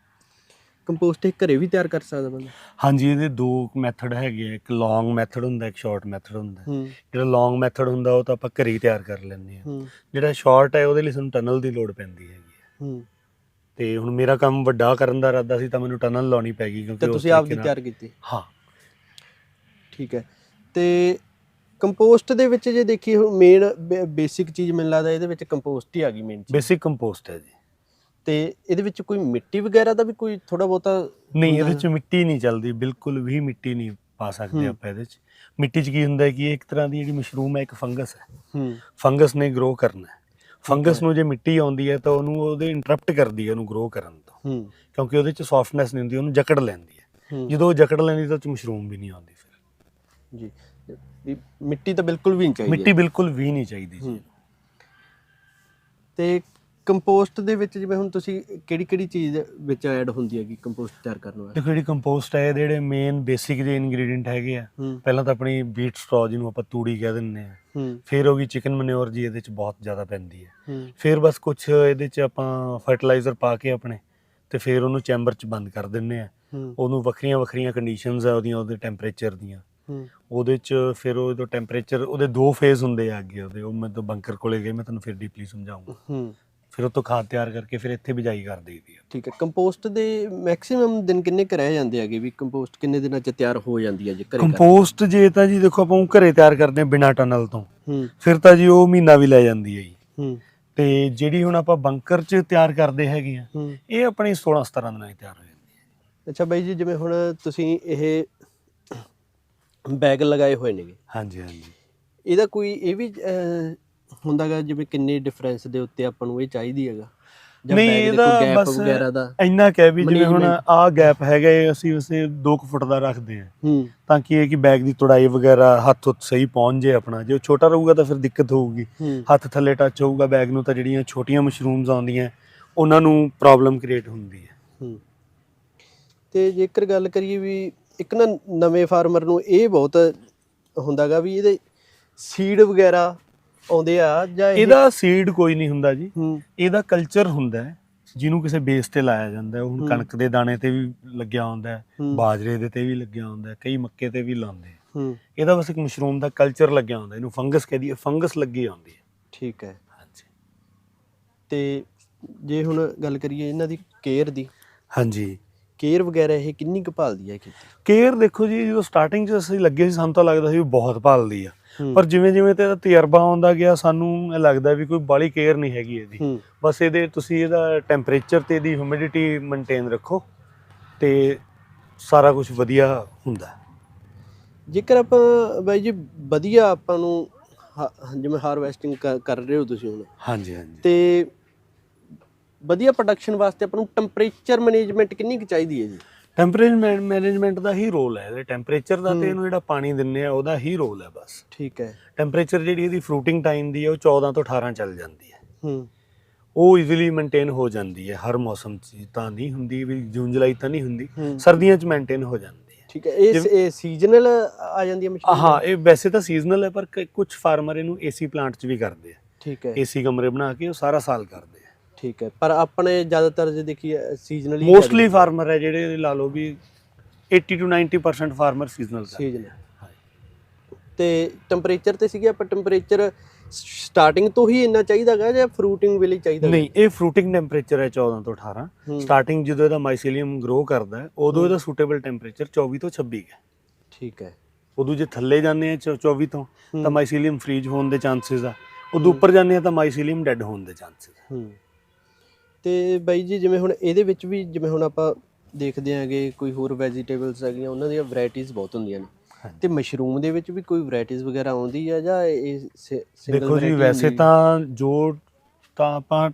ਕੰਪੋਸਟ ਇਹ ਘਰੇ ਵੀ ਤਿਆਰ ਕਰ ਸਕਦਾ ਬੰਦਾ? ਹਾਂਜੀ ਇਹਦੇ ਦੋ ਮੈਥਡ ਹੈਗੇ ਆ। ਇੱਕ ਲੌਂਗ ਮੈਥਡ ਹੁੰਦਾ ਇੱਕ ਸ਼ਾਰਟ ਮੈਥਡ ਹੁੰਦਾ। ਹੂੰ। ਜਿਹੜਾ ਲੌਂਗ ਮੈਥਡ ਹੁੰਦਾ ਉਹ ਤਾਂ ਆਪਾਂ ਘਰੇ ਹੀ ਤਿਆਰ ਕਰ ਲੈਂਦੇ ਆ ਹੂੰ। ਜਿਹੜਾ ਸ਼ਾਰਟ ਹੈ ਉਹਦੇ ਲਈ ਸਾਨੂੰ ਟਨਲ ਦੀ ਲੋੜ ਪੈਂਦੀ ਹੈਗੀ ਹੈ ਹੂੰ। ਤੇ ਹੁਣ ਮੇਰਾ ਕੰਮ ਵੱਡਾ ਕਰਨ ਦਾ ਇਰਾਦਾ ਸੀ ਤਾਂ ਮੈਨੂੰ ਟਨਲ ਲਾਉਣੀ ਪੈ ਗਈ ਕਿਉਂਕਿ ਤੁਸੀਂ ਆਪ ਨਾਲ- ਤਿਆਰ ਕੀਤੀ? ਹਾਂ। ਠੀਕ ਹੈ। ਤੇ ਕੰਪੋਸਟ ਦੇ ਵਿੱਚ ਜੇ ਦੇਖੀਏ ਮੇਨ ਬੇਸਿਕ ਚੀਜ਼ ਮੈਨੂੰ ਲੱਗਦਾ ਇਹਦੇ ਵਿੱਚ ਕੰਪੋਸਟ ਹੀ ਆ ਗਈ ਮੇਨ ਚੀਜ਼। ਬੇਸਿਕ ਕੰਪੋਸਟ ਹੈ ਜੀ। ਤੇ ਇਹਦੇ ਵਿੱਚ ਕੋਈ ਮਿੱਟੀ ਵਗੈਰਾ ਦਾ ਵੀ ਕੋਈ ਥੋੜਾ ਬਹੁਤਾ ਨਹੀਂ ਹੁੰਦਾ ਇਹਦੇ ਚ ਮਿੱਟੀ ਨਹੀਂ ਚੱਲਦੀ ਬਿਲਕੁਲ ਵੀ ਮਿੱਟੀ ਨਹੀਂ ਪਾ ਸਕਦੇ। ਆਪਾਂ ਇਹਦੇ ਚ। ਮਿੱਟੀ ਚ ਕੀ ਹੁੰਦਾ ਹੈ ਕਿ ਇੱਕ ਤਰ੍ਹਾਂ ਦੀ ਜਿਹੜੀ ਮਸ਼ਰੂਮ ਹੈ ਇੱਕ ਫੰਗਸ ਹੈ। ਹੂੰ। ਫੰਗਸ ਨੇ ਗਰੋ ਕਰਨਾ ਹੈ। ਫੰਗਸ। ਨੂੰ ਜੇ ਮਿੱਟੀ ਆਉਂਦੀ ਹੈ ਤਾਂ ਉਹਨੂੰ ਉਹਦੇ ਇੰਟਰਪਟ ਕਰਦੀ ਹੈ ਉਹਨੂੰ ਗਰੋ ਕਰਨ ਤੋਂ। ਹੂੰ। ਕਿਉਂਕਿ ਉਹਦੇ ਚ ਸੌਫਟਨੈਸ ਨਹੀਂ ਹੁੰਦੀ ਉਹਨੂੰ ਜਕੜ ਲੈਂਦੀ ਹੈ। ਜਦੋਂ ਉਹ ਜਕੜ ਲੈਂਦੀ ਤਾਂ ਉਹ ਚ ਮਸ਼ਰੂਮ ਵੀ ਨਹੀਂ ਆਉਂਦੀ ਫਿਰ। ਜੀ। ਵੀ ਮਿੱਟੀ ਤਾਂ ਬਿਲਕੁਲ ਵੀ ਨਹੀਂ ਚਾਹੀਦੀ ਮਿੱਟੀ ਬਿਲਕੁਲ ਵੀ ਨਹੀਂ ਚਾਹੀਦੀ ਜੀ। ਤੇ ਕੰਪੋਸਟ ਦੇ ਵਿੱਚ ਜਿਵੇਂ ਹੁਣ ਤੁਸੀਂ ਕਿਹੜੀ ਕਿਹੜੀ ਚੀਜ਼ ਵਿੱਚ ਐਡ ਹੁੰਦੀ ਹੈਗੀ ਕੰਪੋਸਟ ਤਿਆਰ ਕਰਨ ਵਾਸਤੇ? ਦੇਖੋ ਜਿਹੜੀ ਕੰਪੋਸਟ ਹੈ ਜਿਹੜੇ ਮੇਨ ਬੇਸਿਕ ਜਿਹੇ ਇਨਗਰੀਡੀਅੰਟ ਹੈਗੇ ਆ। ਪਹਿਲਾਂ ਤਾਂ ਆਪਣੀ ਬੀਟ ਸਟ੍ਰੋ ਜਿਹਨੂੰ ਆਪਾਂ ਤੂੜੀ ਕਹਿ ਦਿੰਦੇ ਆ। ਫਿਰ ਹੋ ਗਈ ਚਿਕਨ ਮਨਿਓਰ ਜੀ ਇਹਦੇ ਚ ਬਹੁਤ ਜ਼ਿਆਦਾ ਪੈਂਦੀ ਹੈ। ਫਿਰ ਬਸ ਕੁਝ ਇਹਦੇ ਚ ਆਪਾਂ ਫਰਟੀਲਾਈਜ਼ਰ ਪਾ ਕੇ ਆਪਣੇ ਤੇ ਫਿਰ ਉਹਨੂੰ ਚੈਂਬਰ ਚ ਬੰਦ ਕਰ ਦਿੰਨੇ ਆ। ਉਹਨੂੰ ਵੱਖਰੀਆਂ ਵੱਖਰੀਆਂ ਕੰਡੀਸ਼ਨਸ ਆ ਉਹਦੀਆਂ ਉਹਦੇ ਟੈਂਪਰੇਚਰ ਦੀਆਂ। ਉਹਦੇ ਚ ਫਿਰ ਉਹਦਾ ਟੈਂਪਰੇਚਰ ਉਹਦੇ ਦੋ ਫੇਜ਼ ਹੁੰਦੇ ਆ ਅੱਗੇ ਉਹਦੇ। ਉਹ ਮੈਂ ਤਾਂ ਬੰਕਰ ਕੋਲੇ ਗਏ ਮੈਂ ਤੁਹਾਨੂੰ ਫਿਰ ਡੀਪਲੀ ਸਮਝਾਉਂਗਾ। ਫਿਰ ਉਹ ਤੋਂ ਖਾਦ ਤਿਆਰ ਕਰਕੇ ਫਿਰ ਇੱਥੇ ਬਿਜਾਈ ਕਰ ਦਈਦੀ ਆ। ਠੀਕ ਹੈ ਕੰਪੋਸਟ ਦੇ ਮੈਕਸਿਮਮ ਦਿਨ ਕਿੰਨੇ ਕੁ ਰਹਿ ਜਾਂਦੇ ਹੈਗੇ ਵੀ ਕੰਪੋਸਟ ਕਿੰਨੇ ਦਿਨਾਂ ਚ ਤਿਆਰ ਹੋ ਜਾਂਦੀ ਹੈ ਜੇ ਘਰੇ ਕਰ ਕੰਪੋਸਟ ਜੇ ਤਾਂ ਜੀ ਦੇਖੋ ਆਪਾਂ ਉਹ ਘਰੇ ਤਿਆਰ ਕਰਦੇ ਆ ਬਿਨਾ ਟਨਲ ਤੋਂ। ਹੂੰ। ਫਿਰ ਤਾਂ ਜੀ ਉਹ ਮਹੀਨਾ ਵੀ ਲੈ ਜਾਂਦੀ ਹੈ ਜੀ। ਹੂੰ। ਤੇ ਜਿਹੜੀ ਹੁਣ ਆਪਾਂ ਬੰਕਰ 'ਚ ਤਿਆਰ ਕਰਦੇ ਹੈਗੇ ਆ ਹੂੰ। ਇਹ ਆਪਣੀ 16 17 ਦਿਨਾਂ 'ਚ ਤਿਆਰ ਹੋ ਜਾਂਦੀ ਹੈ। ਅੱਛਾ ਬਾਈ ਜੀ ਜਿਵੇਂ ਹੁਣ ਤੁਸੀਂ ਇਹ ਬੈਗ ਲਗਾਏ ਹੋਏ ਨੇਗੇ। ਹਾਂਜੀ ਹਾਂਜੀ। ਇਹਦਾ ਕੋਈ ਇਹ ਵੀ ਅਹ, ਹੁੰਦਾਗਾ ਜਿਵੇਂ ਕਿੰਨੇ ਡਿਫਰੈਂਸ ਦੇ ਉੱਤੇ ਆਪਾਂ ਨੂੰ ਇਹ ਚਾਹੀਦੀ ਹੈਗਾ। ਜਾਂ ਨਹੀਂ, bag ਦੇ ਇਹਦਾ ਕੋਈ gap ਬਸ- ਵਗੈਰਾ ਦਾ। ਇੰਨਾ ਕਹਿ ਵੀ ਜਿਵੇਂ ਹੁਣ Management। ਆਹ ਗੈਪ ਹੈਗਾ ਇਹ ਅਸੀਂ ਉਸੇ 2 ਫੁੱਟ ਦਾ ਰੱਖਦੇ ਆ। ਹੂੰ। ਤਾਂ ਕਿ ਇਹ ਕਿ ਬੈਗ ਦੀ ਤੁੜਾਈ ਵਗੈਰਾ ਹੱਥ ਉੱਤ ਸਹੀ ਪਹੁੰਚ ਜੇ ਆਪਣਾ। ਜੇ ਉਹ ਛੋਟਾ ਰਹੂਗਾ ਤਾਂ ਫਿਰ ਦਿੱਕਤ ਹੋਊਗੀ। ਹੂੰ। ਹੱਥ ਥੱਲੇ ਟੱਚ ਹੋਊਗਾ ਬੈਗ ਨੂੰ ਤਾਂ ਜਿਹੜੀਆਂ ਛੋਟੀਆਂ ਮਸ਼ਰੂਮਸ ਆਉਂਦੀਆਂ ਉਹਨਾਂ ਨੂੰ ਪ੍ਰੋਬਲਮ ਕ੍ਰੀਏਟ ਹੁੰਦੀ ਹੈ ਹੂੰ। ਤੇ ਜੇਕਰ ਗੱਲ ਕਰੀਏ ਵੀ ਇੱਕ ਨਾ ਨਵੇਂ ਫਾਰਮਰ ਨੂੰ ਇਹ ਬਹੁਤ ਹੁੰਦਾਗਾ ਵੀ ਇਹਦੇ ਸੀਡ ਵਗੈਰਾ ਆਉਂਦੇ ਆ ਜਾਂ ਇਹ- ਇਹਦਾ ਸੀਡ ਕੋਈ ਨਹੀਂ ਹੁੰਦਾ ਜੀ। ਹੂੰ। ਇਹਦਾ ਕਲਚਰ ਹੁੰਦਾ ਹੈ ਜਿਹਨੂੰ ਕਿਸੇ ਬੇਸ ਤੇ ਲਾਇਆ ਜਾਂਦਾ ਹੈ। ਉਹ ਹੁਣ ਹੂੰ। ਕਣਕ ਦੇ ਦਾਣੇ ਤੇ ਵੀ ਲੱਗਿਆ ਹੁੰਦਾ ਹੈ ਹੂੰ। ਬਾਜਰੇ ਦੇ ਤੇ ਵੀ ਲੱਗਿਆ ਹੁੰਦਾ ਹੈ ਕਈ ਮੱਕੇ ਤੇ ਵੀ ਲਾਉਂਦੇ ਹੂੰ। ਇਹਦਾ ਬਸ ਇੱਕ ਮਸ਼ਰੂਮ ਦਾ ਕਲਚਰ ਲੱਗਿਆ ਹੁੰਦਾ ਇਹਨੂੰ ਫੰਗਸ ਕਹਦੀ ਫੰਗਸ ਲੱਗੀ ਆਉਂਦੀ ਹੈ। ਠੀਕ ਹੈ। ਹਾਂਜੀ। ਤੇ ਜੇ ਹੁਣ ਗੱਲ ਕਰੀਏ ਇਹਨਾਂ ਦੀ ਕੇਅਰ ਦੀ ਹਾਂਜੀ। ਕੇਅਰ ਵਗੈਰਾ ਇਹ ਕਿੰਨੀ ਕੁ ਭਾਲਦੀ ਹੈ खेती ਕੇਅਰ ਦੇਖੋ ਜੀ ਜਦੋਂ ਸਟਾਰਟਿੰਗ 'ਚ ਅਸੀਂ ਲੱਗੇ ਸੀ ਸਾਨੂੰ ਤਾਂ ਲੱਗਦਾ ਸੀ ਵੀ ਬਹੁਤ ਭਾਲਦੀ ਆ। ਹੂੰ। ਪਰ ਜਿਵੇਂ ਜਿਵੇਂ ਤੇ ਤਜਰਬਾ ਆਉਂਦਾ ਗਿਆ ਸਾਨੂੰ ਇਹ ਲੱਗਦਾ ਵੀ ਕੋਈ ਬਾਲੀ ਕੇਅਰ ਨਹੀਂ ਹੈਗੀ ਇਹਦੀ। ਬਸ ਇਹਦੇ ਤੁਸੀਂ ਇਹਦਾ ਟੈਂਪਰੇਚਰ ਤੇ ਇਹਦੀ ਹਿਊਮਿਡਿਟੀ ਮੇਨਟੇਨ ਰੱਖੋ ਤੇ ਸਾਰਾ ਕੁਝ ਵਧੀਆ ਹੁੰਦਾ। ਜੇਕਰ ਆਪਾਂ ਬਾਈ ਜੀ ਵਧੀਆ ਆਪਾਂ ਨੂੰ ਜਿਵੇਂ ਹਾਰਵੈਸਟਿੰਗ ਕਰ ਰਹੇ ਹੋ ਤੁਸੀਂ ਹੁਣ। ਹਾਂਜੀ ਹਾਂਜੀ। ਤੇ ਵਧੀਆ ਪ੍ਰੋਡਕਸ਼ਨ ਵਾਸਤੇ ਆਪਾਂ ਨੂੰ ਟੈਂਪਰੇਚਰ ਮੈਨੇਜਮੈਂਟ ਕਿੰਨੀ ਕੁ ਚਾਹੀਦੀ ਹੈ ਜੀ? ਟੈਂਪਰੇਚਰ ਮੈਨੇਜਮੈਂਟ ਦਾ ਹੀ ਰੋਲ ਹੈ ਇਹਦੇ। ਟੈਂਪਰੇਚਰ ਦਾ। ਤੇ ਇਹਨੂੰ ਜਿਹੜਾ ਪਾਣੀ ਦਿੰਨੇ ਆ ਉਹਦਾ ਹੀ ਰੋਲ ਹੈ ਬਸ। ਠੀਕ ਹੈ। ਟੈਂਪਰੇਚਰ ਜਿਹੜੀ ਇਹਦੀ ਫਰੂਟਿੰਗ ਟਾਈਮ ਦੀ ਹੈ ਉਹ 14 ਤੋਂ 18 ਚੱਲ ਜਾਂਦੀ ਹੈ। ਹੂੰ। ਉਹ ਈਜ਼ੀਲੀ ਮੇਨਟੇਨ ਹੋ ਜਾਂਦੀ ਹੈ। ਹਰ ਮੌਸਮ 'ਚ ਤਾਂ ਨਹੀਂ ਹੁੰਦੀ ਵੀ ਜੂਨ ਜੁਲਾਈ ਤਾਂ ਨਹੀਂ ਹੁੰਦੀ। ਸਰਦੀਆਂ 'ਚ ਮੇਨਟੇਨ ਹੋ ਜਾਂਦੀ ਹੈ। ਠੀਕ ਹੈ। ਇਹ ਇਹ ਸੀਜ਼ਨਲ ਆ ਜਾਂਦੀ ਹੈ ਮਸ਼ਰੂਮ ਹਾਂ ਇਹ ਵੈਸੇ ਤਾਂ ਸੀਜ਼ਨਲ ਹੈ ਪਰ ਕੁਝ ਫਾਰਮਰ ਇਹਨੂੰ ਏਸੀ ਪਲਾਂਟ 'ਚ ਵੀ ਕਰਦੇ ਆ। ਠੀਕ ਹੈ। ਏਸੀ ਕਮਰੇ ਬਣਾ ਕੇ ਉਹ ਸਾਰਾ ਸਾਲ ਕਰਦੇ ਠੀਕ ਹੈ। ਪਰ ਆਪਣੇ ਜ਼ਿਆਦਾਤਰ ਜੇ ਦੇਖੀਏ ਸੀਜ਼ਨਲੀ ਮੋਸਟਲੀ ਫਾਰਮਰ ਹੈ ਜਿਹੜੇ ਲਾ ਲਓ ਵੀ 80 to 90% ਫਾਰਮਰ ਸੀਜ਼ਨਲ ਕਰਦੇ ਸੀਜ਼ਨ ਤੇ ਟੈਂਪਰੇਚਰ ਤੇ ਸੀਗੇ ਆਪਾਂ ਟੈਂਪਰੇਚਰ ਸਟਾਰਟਿੰਗ ਤੋਂ ਹੀ ਇੰਨਾ ਚਾਹੀਦਾਗਾ ਜਾਂ ਫਰੂਟਿੰਗ ਵੇਲੇ ਚਾਹੀਦਾ? ਨਹੀਂ ਇਹ ਫਰੂਟਿੰਗ ਟੈਂਪਰੇਚਰ ਹੈ 14 ਤੋਂ 18 ਹੂੰ, ਸਟਾਰਟਿੰਗ ਜਦੋਂ ਇਹਦਾ ਮਾਈਸੀਲੀਅਮ ਗਰੋ ਕਰਦਾ ਉਦੋਂ ਇਹਦਾ ਸੂਟੇਬਲ ਟੈਂਪਰੇਚਰ 24 ਤੋਂ 26 ਹੈ। ਠੀਕ ਹੈ। ਉਦੋਂ ਜੇ ਥੱਲੇ ਜਾਂਦੇ ਆ 24 ਤੋਂ ਤਾਂ ਮਾਈਸੀਲੀਅਮ ਫ੍ਰੀਜ ਹੋਣ ਦੇ ਚਾਂਸਸ ਆ। ਉਦੋਂ ਉੱਪਰ ਜਾਂਦੇ ਆ ਤਾਂ ਮਾਈਸੀਲੀਅਮ ਡੈੱਡ ਹੋਣ ਦੇ ਚਾਂਸਸ ਹੂੰ। ਤੇ ਬਾਈ ਜੀ ਜਿਵੇਂ ਹੁਣ ਇਹਦੇ ਵਿੱਚ ਵੀ ਜਿਵੇਂ ਹੁਣ ਆਪਾਂ ਦੇਖਦੇ ਆਂਗੇ ਕੋਈ ਹੋਰ ਵੈਜੀਟੇਬਲਸ ਹੈਗੀਆਂ ਉਹਨਾਂ ਦੀਆਂ ਵੈਰਾਈਟੀਆਂ ਬਹੁਤ ਹੁੰਦੀਆਂ ਨੇ। ਤੇ ਮਸ਼ਰੂਮ ਦੇ ਵਿੱਚ ਵੀ ਕੋਈ ਵੈਰਾਈਟੀਆਂ ਵਗੈਰਾ ਆਉਂਦੀ ਆ ਜਾਂ ਇਹ ਸਿੰਗਲ ਦੇਖੋ ਜੀ ਵੈਸੇ ਤਾਂ ਜੋ ਤਾਂ ਆਪਾਂ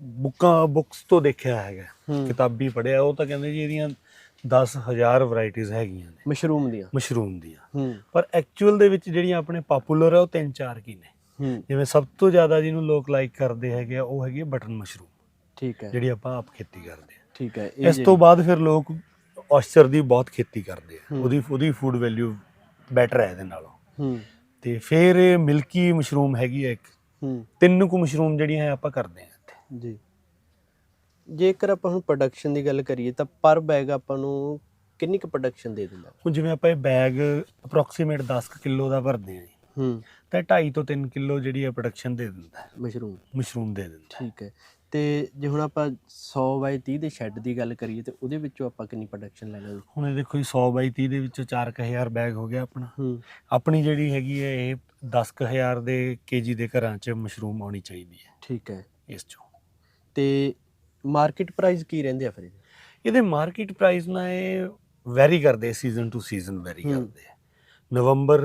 ਬੁੱਕਾਂ ਬੁੱਕਸ ਤੋਂ ਦੇਖਿਆ ਹੈਗਾ। ਕਿਤਾਬੀ ਪੜਿਆ ਉਹ ਤਾਂ ਕਹਿੰਦੇ ਜੀ ਇਹਦੀਆਂ 10000 ਵੈਰਾਈਟੀਆਂ ਹੈਗੀਆਂ ਨੇ। ਮਸ਼ਰੂਮ ਦੀਆਂ? ਮਸ਼ਰੂਮ ਦੀਆਂ। ਪਰ ਐਕਚੁਅਲ ਦੇ ਵਿੱਚ ਜਿਹੜੀਆਂ ਆਪਣੇ ਪਪੂਲਰ ਆ ਉਹ ਤਿੰਨ ਚਾਰ ਕੀ ਨੇ। ਜਿਵੇਂ ਸਭ ਤੋਂ ਜ਼ਿਆਦਾ ਜਿਹਨੂੰ ਲੋਕ ਲਾਈਕ ਕਰਦੇ ਹੈਗੇ ਆ ਉਹ ਹੈਗੀ ਬਟਨ ਮਸ਼ਰੂਮ ਠੀਕ ਹੈ। ਜਿਹੜੀ ਆਪਾਂ ਆਪ ਖੇਤੀ ਕਰਦੇ ਆ ਠੀਕ ਹੈ ਇਸ ਤੋਂ ਬਾਅਦ ਫਿਰ ਲੋਕ ਔਸਚਰ ਦੀ ਬਹੁਤ ਖੇਤੀ ਕਰਦੇ ਆ। ਹੂੰ। ਉਹਦੀ ਉਹਦੀ ਫੂਡ ਵੈਲਿਊ ਬੈਟਰ ਹੈ ਇਹਦੇ ਨਾਲੋਂ। ਹੂੰ। ਤੇ ਫਿਰ ਇਹ ਮਿਲਕੀ ਮਸ਼ਰੂਮ ਹੈਗੀ ਆ ਇੱਕ। ਹੂੰ। ਤਿੰਨ ਕੁ ਮਸ਼ਰੂਮ ਜਿਹੜੀਆਂ ਹੈ ਆਪਾਂ ਕਰਦੇ ਆ ਇੱਥੇ। ਜੀ। ਜੇਕਰ ਆਪਾਂ ਹੁਣ ਪ੍ਰੋਡਕਸ਼ਨ ਦੀ ਗੱਲ ਕਰੀਏ ਤਾਂ ਪਰ ਬੈਗ ਆਪਾਂ ਨੂੰ ਕਿੰਨੀ ਕੁ ਪ੍ਰੋਡਕਸ਼ਨ ਦੇ ਦਿੰਦਾ? ਹੁਣ ਜਿਵੇਂ ਆਪਾਂ ਇਹ ਬੈਗ ਅਪਰੋਕਸੀਮੇਟ 10 ਕਿਲੋ ਦਾ ਭਰਦੇ ਆ ਹੂੰ। ਤਾਂ 2.5 ਤੋਂ 3 ਕਿਲੋ ਜਿਹੜੀ ਹੈ ਪ੍ਰੋਡਕਸ਼ਨ ਦੇ ਦਿੰਦਾ। ਹੈ ਮਸ਼ਰੂਮ ਮਸ਼ਰੂਮ ਦੇ ਦਿੰਦਾ। ਹੈ। ਠੀਕ ਹੈ। ਤੇ ਜੇ ਹੁਣ ਆਪਾਂ 100 ਬਾਈ 30 ਦੇ ਸ਼ੈੱਡ ਦੀ ਗੱਲ ਕਰੀਏ ਤੇ ਉਹਦੇ ਵਿੱਚੋਂ ਆਪਾਂ ਕਿੰਨੀ ਪ੍ਰੋਡਕਸ਼ਨ ਲੈ ਲਾਂਗੇ ਹੁਣ ਇਹ ਦੇਖੋ ਜੀ 100 ਬਾਈ 30 ਦੇ ਵਿੱਚੋਂ 4000 ਬੈਗ ਹੋ ਗਿਆ ਆਪਣਾ। ਆਪਣੀ ਜਿਹੜੀ ਹੈਗੀ ਹੈ ਇਹ 10000 ਦੇ ਕੇਜੀ ਦੇ ਘਰਾਂ 'ਚ ਮਸ਼ਰੂਮ ਆਉਣੀ ਚਾਹੀਦੀ ਹੈ। ਠੀਕ ਹੈ। ਇਸ 'ਚੋਂ। ਤੇ ਮਾਰਕੀਟ ਪ੍ਰਾਈਸ ਕੀ ਰਹਿੰਦੇ ਆ ਫਿਰ ਇਹਦੇ? ਮਾਰਕੀਟ ਪ੍ਰਾਈਸ ਨਾ ਇਹ ਵੈਰੀ ਕਰਦੇ ਸੀਜ਼ਨ ਟੂ ਸੀਜ਼ਨ ਵੈਰੀ। ਕਰਦੇ ਨਵੰਬਰ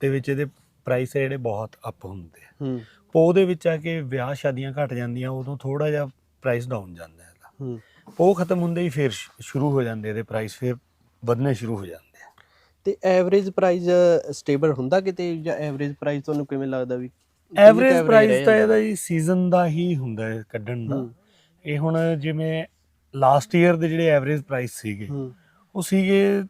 ਦੇ ਵਿੱਚ ਇਹਦੇ ਪ੍ਰਾਈਸ ਜਿਹੜੇ ਬਹੁਤ ਅਪ ਹੁੰਦੇ ਆ। ਪੋਹ ਦੇ ਵਿੱਚ ਆ ਕੇ ਵਿਆਹ ਸ਼ਾਦੀਆਂ ਘਟ ਜਾਂਦੀਆਂ ਉਦੋਂ ਥੋੜਾ ਜਿਹਾ ਪ੍ਰਾਈਸ ਡਾਊਨ ਜਾਂਦਾ ਹੈ ਹੂੰ। ਪੋਹ ਖਤਮ ਹੁੰਦੇ ਹੀ ਫਿਰ ਸ਼ੁਰੂ ਹੋ ਜਾਂਦੇ ਇਹਦੇ ਪ੍ਰਾਈਸ ਫਿਰ ਵਧਣੇ ਸ਼ੁਰੂ ਹੋ ਜਾਂਦੇ ਆ। ਤੇ ਐਵਰੇਜ ਪ੍ਰਾਈਸ ਸਟੇਬਲ ਹੁੰਦਾ ਕਿਤੇ ਜਾਂ ਐਵਰੇਜ ਪ੍ਰਾਈਸ ਤੁਹਾਨੂੰ ਕਿਵੇਂ ਲੱਗਦਾ ਵੀ? ਐਵਰੇਜ ਪ੍ਰਾਈਸ ਤਾਂ? ਇਹਦਾ ਜੀ ਸੀਜ਼ਨ ਦਾ ਹੀ ਹੁੰਦਾ ਹੈ ਕੱਢਣ ਦਾ। ਇਹ ਹੁਣ ਜਿਵੇਂ ਲਾਸਟ ਈਅਰ ਦੇ ਜਿਹੜੇ ਐਵਰੇਜ ਪ੍ਰਾਈਸ ਸੀਗੇ ਉਹ ਸੀਗੇ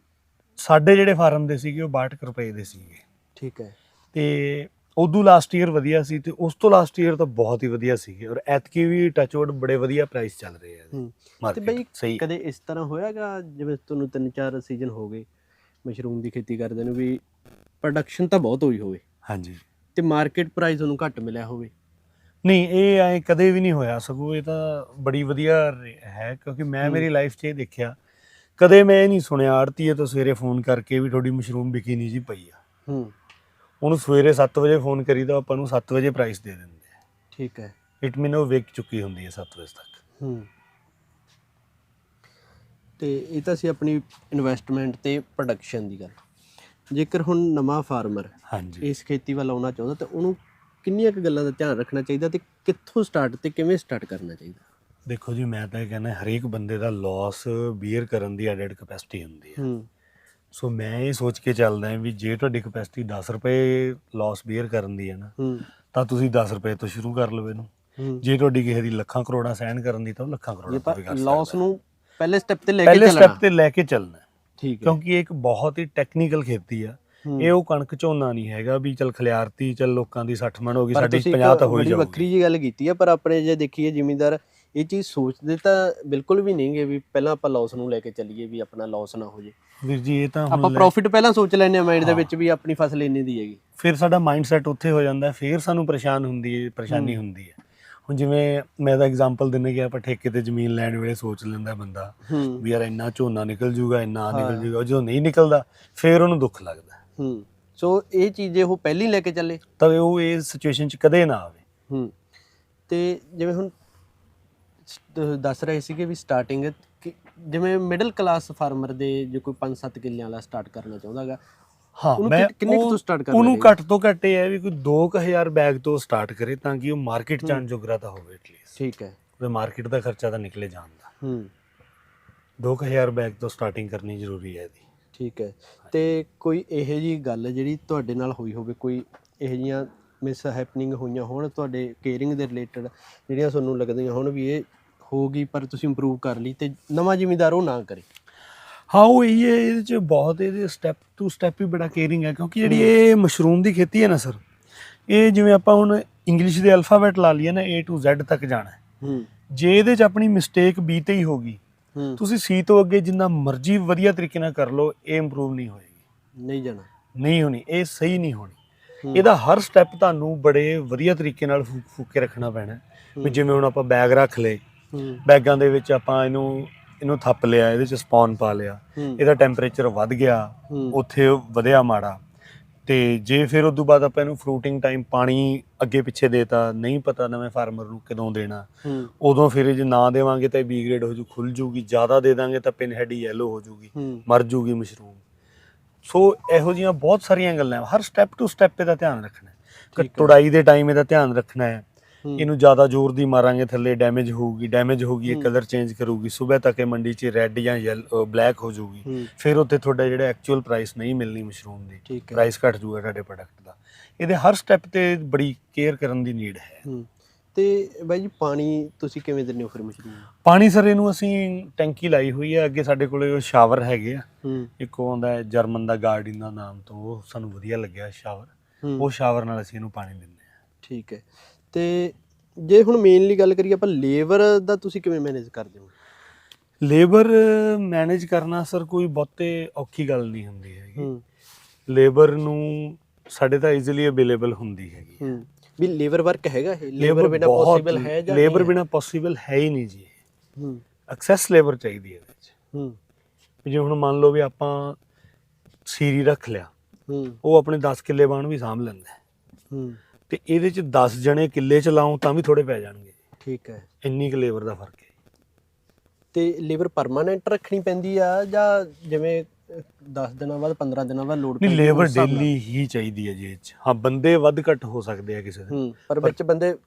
ਸਾਡੇ ਜਿਹੜੇ ਫਾਰਮ ਦੇ ਸੀਗੇ ਉਹ 62 ਕੁ ਰੁਪਏ ਦੇ ਸੀਗੇ। ਠੀਕ ਹੈ। ਤੇ ਉਦੋਂ ਲਾਸਟ ਈਅਰ ਵਧੀਆ ਸੀ ਤੇ ਉਸ ਤੋਂ ਲਾਸਟ ਈਅਰ ਤਾਂ ਬਹੁਤ ਹੀ ਵਧੀਆ ਸੀਗੇ ਔਰ ਐਤਕੀ ਵੀ ਟੱਚਵੁੱਡ ਬੜੇ ਵਧੀਆ ਪ੍ਰਾਈਸ ਚੱਲ ਰਹੇ ਆ ਤੇ ਬਈ ਕਦੇ ਇਸ ਤਰ੍ਹਾਂ ਹੋਇਆਗਾ ਜਿਵੇਂ ਤੁਹਾਨੂੰ ਤਿੰਨ ਚਾਰ ਸੀਜ਼ਨ ਹੋ ਗਏ ਮਸ਼ਰੂਮ ਦੀ ਖੇਤੀ ਕਰਦੇ ਨੂੰ ਵੀ ਪ੍ਰੋਡਕਸ਼ਨ ਤਾਂ ਬਹੁਤ ਹੋਈ ਹੋਵੇ। ਹਾਂਜੀ। ਤੇ ਮਾਰਕੀਟ ਪ੍ਰਾਈਸ ਤੁਹਾਨੂੰ ਘੱਟ ਮਿਲਿਆ ਹੋਵੇ। ਨਹੀਂ ਇਹ ਐ ਕਦੇ ਵੀ ਨਹੀਂ ਹੋਇਆ ਸਗੋਂ ਇਹ ਤਾਂ ਬੜੀ ਵਧੀਆ ਹੈ ਕਿਉਂਕਿ ਮੈਂ। ਮੇਰੀ ਲਾਈਫ 'ਚ ਇਹ ਦੇਖਿਆ ਕਦੇ ਮੈਂ ਇਹ ਨਹੀਂ ਸੁਣਿਆ ਆੜਤੀਏ ਤੋਂ ਸਵੇਰੇ ਫੋਨ ਕਰਕੇ ਵੀ ਤੁਹਾਡੀ ਮਸ਼ਰੂਮ ਵਿਕੀ ਨਹੀਂ ਜੀ ਪਈ ਆ। ਹੂੰ। ਉਹਨੂੰ ਸਵੇਰੇ 7 ਵਜੇ ਫੋਨ ਕਰੀਦਾ ਆਪਾਂ ਨੂੰ 7 ਵਜੇ ਪ੍ਰਾਈਸ ਦੇ ਦਿੰਦੇ ਆ। ਠੀਕ ਹੈ। ਇਟ ਮੀਨ ਉਹ ਵਿਕ ਚੁੱਕੀ ਹੁੰਦੀ ਹੈ 7 ਵਜੇ ਤੱਕ। ਹੂੰ। ਤੇ ਇਹ ਤਾਂ ਸੀ ਆਪਣੀ ਇਨਵੈਸਟਮੈਂਟ ਤੇ ਪ੍ਰੋਡਕਸ਼ਨ ਦੀ ਗੱਲ। ਜੇਕਰ ਹੁਣ ਨਵਾਂ ਫਾਰਮਰ ਹਾਂਜੀ। ਇਸ ਖੇਤੀ ਵੱਲ ਆਉਣਾ ਚਾਹੁੰਦਾ ਤਾਂ ਉਹਨੂੰ ਕਿੰਨੀਆਂ ਕੁ ਗੱਲਾਂ ਦਾ ਧਿਆਨ ਰੱਖਣਾ ਚਾਹੀਦਾ ਤੇ ਕਿੱਥੋਂ ਸਟਾਰਟ ਤੇ ਕਿਵੇਂ ਸਟਾਰਟ ਕਰਨਾ ਚਾਹੀਦਾ? ਦੇਖੋ ਜੀ ਮੈਂ ਤਾਂ ਇਹ ਕਹਿੰਦਾ ਹਰੇਕ ਬੰਦੇ ਦਾ ਲਾਸ ਬੀਅਰ ਕਰਨ ਦੀ ਐਡਡ ਕਪੈਸਿਟੀ ਹੁੰਦੀ ਹੈ। ਹੂੰ। ਸੋ ਮੈਂ ਇਹ ਸੋਚ ਕੇ ਚੱਲਦਾ ਹਾਂ ਵੀ ਜੇ ਤੁਹਾਡੀ ਕਪੈਸਿਟੀ 10 ਰੁਪਏ ਲਾਸ ਬੀਅਰ ਕਰਨ ਦੀ ਹੈ ਨਾ ਤਾਂ ਤੁਸੀਂ 10 ਰੁਪਏ ਤੋਂ ਸ਼ੁਰੂ ਕਰ ਇਹਨੂੰ। ਹੂੰ। ਜੇ ਤੁਹਾਡੀ ਕਿਸੇ ਦੀ ਲੱਖਾਂ ਕਰੋੜਾਂ ਸਹਿਣ ਕਰਨ ਦੀ ਤਾਂ ਲੱਖਾਂ ਕਰੋੜਾਂ ਤੋਂ ਵੀ ਕਰ ਲਾਸ ਸਕਦਾ ਨੂੰ ਪਹਿਲੇ ਸਟੈਪ ਤੇ ਲੈ ਕੇ ਪਹਿਲੇ ਚੱਲਣਾ। ਸਟੈਪ ਤੇ ਲੈ ਕੇ ਚੱਲਣਾ ਠੀਕ ਹੈ। ਕਿਉਂਕਿ ਇਹ ਇੱਕ ਬਹੁਤ ਹੀ ਟੈਕਨੀਕਲ ਖੇਤੀ ਆ। ਇਹ ਉਹ ਕਣਕ ਝੋਨਾ ਨਹੀਂ ਹੈਗਾ ਵੀ ਚਲ ਖਲਿਆਰਤੀ ਚਲ ਲੋਕਾਂ ਦੀ 60 ਮਣ ਹੋ ਗਈ ਸਾਡੀ ਤੁਸੀਂ 50 ਤਾਂ ਇੱਕ ਹੋ ਹੀ ਬੜੀ ਜਾਊਗੀ। ਵੱਖਰੀ ਜੀ ਗੱਲ ਕੀਤੀ ਆ ਪਰ ਆਪਣੇ ਜੇ ਦੇਖੀਏ ਜ਼ਿਮੀਂਦਾਰ ਇਹ ਚੀਜ਼ ਸੋਚਦੇ ਤਾਂ ਬਿਲਕੁਲ ਵੀ ਨਹੀਂਗੇ ਵੀ ਪਹਿਲਾਂ ਆਪਾਂ ਲਾਸ ਨੂੰ ਲੈ ਕੇ ਚੱਲੀਏ ਵੀ ਆਪਣਾ ਲਾਸ ਨਾ ਹੋ ਜੇ। ਵੀਰ ਜੀ ਇਹ ਤਾਂ ਆਪਾਂ ਪ੍ਰੋਫਿਟ ਪਹਿਲਾਂ ਸੋਚ ਲੈਂਦੇ ਆ ਮਾਈਂਡ ਦੇ। ਵਿੱਚ ਵੀ ਆਪਣੀ ਫਸਲ ਇੰਨੇ ਦੀ ਹੈਗੀ। ਫਿਰ ਸਾਡਾ ਮਾਈਂਡ ਸੈਟ ਉੱਥੇ ਹੋ ਜਾਂਦਾ ਫਿਰ ਸਾਨੂੰ ਪਰੇਸ਼ਾਨ ਹੁੰਦੀ ਹੈ ਪਰੇਸ਼ਾਨੀ। ਹੁੰਦੀ ਹੈ। ਹੁਣ ਜਿਵੇਂ ਮੈਂ ਤਾਂ ਐਗਜ਼ਾਮਪਲ ਦਿੰਨੇ ਕਿ ਆਪਾਂ ਠੇਕੇ ਤੇ ਜ਼ਮੀਨ ਲੈਣ ਵੇਲੇ ਸੋਚ ਲੈਂਦਾ ਬੰਦਾ ਵੀ ਯਾਰ ਇੰਨਾ ਝੋਨਾ ਨਿਕਲ ਜੂਗਾ ਇੰਨਾ। ਨਿਕਲ ਜੂਗਾ ਜਦੋਂ ਨਹੀਂ ਨਿਕਲਦਾ ਫਿਰ ਉਹਨੂੰ ਦੁੱਖ ਲੱਗਦਾ। ਹੂੰ। ਸੋ ਇਹ ਚੀਜ਼ ਜੇ ਉਹ ਪਹਿਲਾਂ ਲੈ ਕੇ ਚੱਲੇ। ਤਾਂ ਉਹ ਇਹ ਸਿਚੁਏਸ਼ਨ 'ਚ ਕਦੇ ਨਾ ਆਵੇ। ਹੂੰ। ਤੇ ਜਿਵੇਂ ਹੁਣ ਦੱਸ ਰਹੇ ਸੀਗੇ ਵੀ ਸਟਾਰਟਿੰਗ ਜਿਵੇਂ ਮਿਡਲ ਕਲਾਸ ਫਾਰਮਰ ਦੇ ਜੇ ਕੋਈ 5-7 ਕਿੱਲਿਆਂ ਵਾਲਾ ਸਟਾਰਟ ਕਰਨਾ ਚਾਹੁੰਦਾਗਾ ਹਾਂ ਮੈਂ ਕਿੰਨੇ ਉਹ- ਤੋਂ start ਕਰਨਾ ਉਹਨੂੰ? ਘੱਟ ਤੋਂ ਘੱਟ ਇਹ ਹੈ ਵੀ ਕੋਈ 2000 ਬੈਗ ਤੋਂ ਸਟਾਰਟ ਕਰੇ ਤਾਂ ਕਿ ਉਹ ਮਾਰਕੀਟ ਜਾਣ। ਜੋਗਰਾ ਤਾਂ ਹੋਵੇ ਐਟਲੀਸਟ ਠੀਕ ਹੈ। ਉਹਦੇ ਮਾਰਕੀਟ ਦਾ ਖਰਚਾ ਤਾਂ ਨਿਕਲੇ ਜਾਣ ਦਾ। ਹੂੰ। 2000 ਬੈਗ ਤੋਂ ਸਟਾਰਟਿੰਗ ਕਰਨੀ ਜ਼ਰੂਰੀ ਹੈ ਇਹਦੀ। ਠੀਕ ਹੈ। ਤੇ ਕੋਈ ਇਹੋ ਜੀ ਗੱਲ ਜਿਹੜੀ ਤੁਹਾਡੇ ਨਾਲ ਹੋਈ ਹੋਵੇ ਕੋਈ ਇਹੋ ਜੀਆਂ ਮਿਸ ਹੈਪਨਿੰਗ ਹੋਈਆਂ ਹੋਣ ਤੁਹਾਡੇ ਕੇਅਰਿੰਗ ਦੇ ਰਿਲੇਟਡ ਜਿਹੜੀਆਂ ਤੁਹਾਨੂੰ ਲੱਗਦੀਆਂ ਹੁਣ ਵੀ ਇਹ ਹੋਗੀ ਪਰ ਤੁਸੀਂ ਇੰਪਰੂਵ ਕਰ ਲਈ ਤੇ ਨਵਾਂ ਜ਼ਿਮੀਂਦਾਰ ਉਹ ਨਾ ਕਰੇ। ਹਾਂ ਉਹ ਇਹ ਹੈ ਇਹਦੇ ਚ ਬਹੁਤ ਇਹਦੇ ਸਟੈਪ ਟੂ ਸਟੈਪ ਹੀ ਬੜਾ ਕੇਅਰਿੰਗ ਹੈ ਕਿਉਂਕਿ ਜਿਹੜੀ ਇਹ ਮਸ਼ਰੂਮ ਦੀ ਖੇਤੀ ਹੈ ਨਾ ਸਰ ਇਹ ਜਿਵੇਂ ਆਪਾਂ ਹੁਣ ਇੰਗਲਿਸ਼ ਦੇ ਅਲਫਾਬੈਟ ਲਾ ਲਈਏ ਨਾ A to Z ਤੱਕ ਜਾਣਾ ਹੈ। ਹੂੰ। ਜੇ ਇਹਦੇ ਚ ਆਪਣੀ ਮਿਸਟੇਕ B ਤੇ ਹੀ ਹੋਗੀ ਹੂੰ। ਤੁਸੀਂ C ਤੋਂ ਅੱਗੇ ਜਿੰਨਾ ਮਰਜ਼ੀ ਵਧੀਆ ਤਰੀਕੇ ਨਾਲ ਕਰ ਲਓ ਇਹ ਇੰਪਰੂਵ ਨਹੀਂ ਹੋਏਗੀ। ਨਹੀਂ ਜਾਣਾ। ਨਹੀਂ ਹੋਣੀ ਇਹ ਸਹੀ ਨਹੀਂ ਹੋਣੀ। ਹੂੰ। ਇਹਦਾ ਹਰ ਸਟੈਪ ਤੁਹਾਨੂੰ ਬੜੇ ਵਧੀਆ ਤਰੀਕੇ ਨਾਲ ਫੂਕ ਫੂਕ ਕੇ ਰੱਖਣਾ ਪੈਣਾ। ਵੀ। ਜਿਵੇਂ ਹੁਣ ਆਪਾਂ ਬੈਗ ਰੱਖ ਲਏ ਬੈਗਾਂ ਦੇ ਵਿੱਚ ਆਪਾਂ ਇਹਨੂੰ ਇਹਨੂੰ ਥੱਪ ਲਿਆ ਇਹਦੇ ਚ ਸਪੌਨ ਪਾ ਲਿਆ। ਇਹਦਾ ਟੈਂਪਰੇਚਰ ਵੱਧ ਗਿਆ। ਉੱਥੇ ਵਧਿਆ ਮਾੜਾ। ਤੇ ਜੇ ਫਿਰ ਉਸ ਤੋਂ ਬਾਅਦ ਆਪਾਂ ਇਹਨੂੰ ਫਰੂਟਿੰਗ ਟਾਈਮ ਪਾਣੀ ਅੱਗੇ ਪਿੱਛੇ ਦੇਤਾ ਨਹੀਂ ਪਤਾ ਨਵੇਂ ਫਾਰਮਰ ਨੂੰ ਕਦੋਂ ਦੇਣਾ। ਉਦੋਂ ਫਿਰ ਜੇ ਨਾ ਦੇਵਾਂਗੇ ਤਾਂ ਬੀ ਗ੍ਰੇਡ ਹੋ ਜੂ ਖੁੱਲ ਜੂਗੀ। ਜ਼ਿਆਦਾ ਦੇ ਦਾਂਗੇ ਤਾਂ ਪਿਨ ਹੈਡ ਯੈਲੋ ਹੋ ਜੂਗੀ। ਮਰ ਜੂਗੀ ਮਸ਼ਰੂਮ ਸੋ ਇਹੋ ਜੀਆਂ ਬਹੁਤ ਸਾਰੀਆਂ ਗੱਲਾਂ। ਹਰ ਸਟੈਪ ਟੂ ਸਟੈਪ ਇਹਦਾ ਧਿਆਨ ਰੱਖਣਾ ਹੈ। ਤੁੜਾਈ ਦੇ ਟਾਈਮ ਇਹਦਾ ਧਿਆਨ ਰੱਖਣਾ ਹੈ। ਇਹਨੂੰ ਜ਼ਿਆਦਾ ਜ਼ੋਰ ਦੀ ਮਾਰਾਂਗੇ ਥੱਲੇ ਡੈਮੇਜ ਹੋਊਗੀ ਡੈਮੇਜ ਹੋਗੀ ਇਹ। ਕਲਰ ਚੇਂਜ ਕਰੂਗੀ। ਸਵੇਰ ਤੱਕ ਇਹ ਮੰਡੀ 'ਚ ਰੈੱਡ ਜਾਂ ਯੈਲੋ ਬਲੈਕ ਹੋ ਜਾਊਗੀ। ਫਿਰ ਉੱਥੇ ਤੁਹਾਡਾ ਜਿਹੜਾ ਐਕਚੁਅਲ ਪ੍ਰਾਈਸ ਨਹੀਂ ਮਿਲਣੀ ਮਸ਼ਰੂਮ ਦੀ। ਪ੍ਰਾਈਸ ਘਟ ਜੂਗਾ ਤੁਹਾਡੇ ਪ੍ਰੋਡਕਟ ਦਾ। ਇਹਦੇ ਹਰ ਸਟੈਪ ਤੇ ਬੜੀ ਕੇਅਰ ਕਰਨ ਦੀ ਨੀਡ ਹੂੰ। ਤੇ ਬਾਈ ਜੀ ਪਾਣੀ ਤੁਸੀਂ ਕਿਵੇਂ ਦਿੰਦੇ ਹੋ ਫਿਰ ਮਸ਼ਰੂਮ? ਨੂੰ? ਪਾਣੀ ਸਰ ਇਹਨੂੰ ਅਸੀਂ ਟੈਂਕੀ ਲਾਈ ਹੋਈ ਹੈ ਅੱਗੇ ਸਾਡੇ ਕੋਲੇ ਉਹ ਸ਼ਾਵਰ ਹੈਗੇ ਆ। ਹੂੰ। ਇੱਕ ਉਹ ਆਉਂਦਾ ਹੈ ਜਰਮਨ ਦਾ ਗਾਰਡਨ ਦਾ ਨਾਮ ਤੋਂ ਉਹ ਸਾਨੂੰ ਵਧੀਆ ਲੱਗਿਆ ਸ਼ਾਵਰ। ਹੂੰ। ਉਹ ਸ਼ਾਵਰ ਨਾਲ ਅਸੀਂ ਇਹਨੂੰ ਪਾਣੀ ਦਿੰਦੇ ਹਾਂ ਠੀਕ ਹੈ। ਤੇ ਜੇ ਹੁਣ ਮੇਨਲੀ ਗੱਲ ਕਰੀਏ ਆਪਾਂ ਲੇਬਰ ਦਾ ਤੁਸੀਂ ਕਿਵੇਂ ਮੈਨੇਜ ਕਰਦੇ ਹੋ? ਲੇਬਰ ਮੈਨੇਜ ਕਰਨਾ ਸਰ ਕੋਈ ਬਹੁਤੇ ਔਖੀ ਗੱਲ ਨਹੀਂ ਹੁੰਦੀ ਹੈਗੀ। ਹੂੰ। ਲੇਬਰ ਨੂੰ ਸਾਡੇ ਤਾਂ ਈਜ਼ੀਲੀ ਅਵੇਲੇਬਲ ਹੁੰਦੀ ਹੈਗੀ ਹੂੰ। ਵੀ ਲੇਬਰ ਵਰਕ ਹੈਗਾ ਇਹ? ਲੇਬਰ ਬਿਨਾ ਪੋਸੀਬਲ ਹੈ ਜਾਂ ਲੇਬਰ? ਬਿਨਾ ਪੋਸੀਬਲ ਹੈ ਹੀ ਨਹੀਂ ਜੀ ਹੂੰ। ਐਕਸੈਸ ਲੇਬਰ ਚਾਹੀਦੀ ਹੈ ਇਹਦੇ ਵਿੱਚ। ਹੂੰ। ਜੇ ਹੁਣ ਮੰਨ ਲਓ ਵੀ ਆਪਾਂ ਸੀਰੀ ਰੱਖ ਲਿਆ ਹੂੰ। ਉਹ ਆਪਣੇ 10 ਕਿੱਲੇ ਬਾਣ ਵੀ ਸਾਂਭ ਲੈਂਦਾ। ਹੂੰ। ਤੇ ਇਹਦੇ ਚ 10 ਜਣੇ ਕਿੱਲੇ ਚ ਲਾਉਂ ਤਾਂ ਵੀ ਥੋੜੇ ਪੈ ਜਾਣਗੇ ਠੀਕ ਹੈ। ਇੰਨੀ ਕੁ ਲੇਬਰ ਦਾ ਫ਼ਰਕ ਹੈ। ਤੇ ਲੇਬਰ ਪਰਮਾਨੈਂਟ ਰੱਖਣੀ ਪੈਂਦੀ ਆ ਜਾਂ ਜਿਵੇਂ 10 ਦਿਨਾਂ ਬਾਅਦ 15 ਦਿਨਾਂ ਬਾਅਦ ਲੋਡ ਨਹੀਂ ਲੇਬਰ ਡੇਲੀ ਹੀ ਚਾਹੀਦੀ ਹੈ ਜੀ ਇਹ ਚ। ਹਾਂ ਬੰਦੇ ਵੱਧ ਘੱਟ ਹੋ ਸਕਦੇ ਆ ਕਿਸੇ ਦੇ। ਹੂੰ ਪਰ ਵਿੱਚ ਬੰਦੇ ਕੰਮ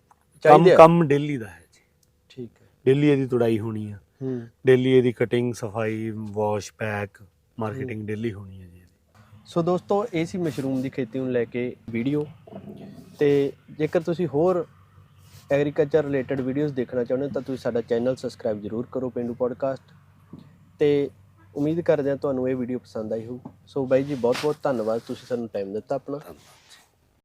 ਚਾਹੀਦੇ ਆ। ਕੰਮ ਡੇਲੀ ਦਾ ਹੈ ਜੀ। ਠੀਕ ਹੈ। ਡੇਲੀ ਇਹਦੀ ਤੁੜਾਈ ਹੋਣੀ ਆ। ਹੂੰ। ਡੇਲੀ ਇਹਦੀ ਕਟਿੰਗ ਸਫ਼ਾਈ ਵਾਸ਼ ਪੈਕ ਮਾਰਕੀਟਿੰਗ ਡੇਲੀ ਹੋਣੀ ਹੈ ਜੀ ਇਹਦੀ। ਸੋ ਦੋਸਤੋ ਇਹ ਸੀ ਮਸ਼ਰੂਮ ਦੀ ਖੇਤੀ ਨੂੰ ਲੈ ਕੇ ਵੀਡੀਓ। ਤੇ ਜੇਕਰ ਤੁਸੀਂ ਹੋਰ ਐਗਰੀਕਲਚਰ ਰਿਲੇਟਡ ਵੀਡੀਓਜ਼ ਦੇਖਣਾ ਚਾਹੁੰਦੇ ਹੋ ਤਾਂ ਤੁਸੀਂ ਸਾਡਾ ਚੈਨਲ ਸਬਸਕ੍ਰਾਈਬ ਜ਼ਰੂਰ ਕਰੋ ਪਿੰਡੂ ਪੋਡਕਾਸਟ ਤੇ ਉਮੀਦ ਕਰਦੇ ਹਾਂ ਤੁਹਾਨੂੰ ਇਹ ਵੀਡੀਓ ਪਸੰਦ ਆਈ ਹੋਊ। ਸੋ ਬਾਈ ਜੀ ਬਹੁਤ ਬਹੁਤ ਧੰਨਵਾਦ। ਤੁਸੀਂ ਸਾਨੂੰ ਟਾਈਮ ਦਿੱਤਾ ਆਪਣਾ।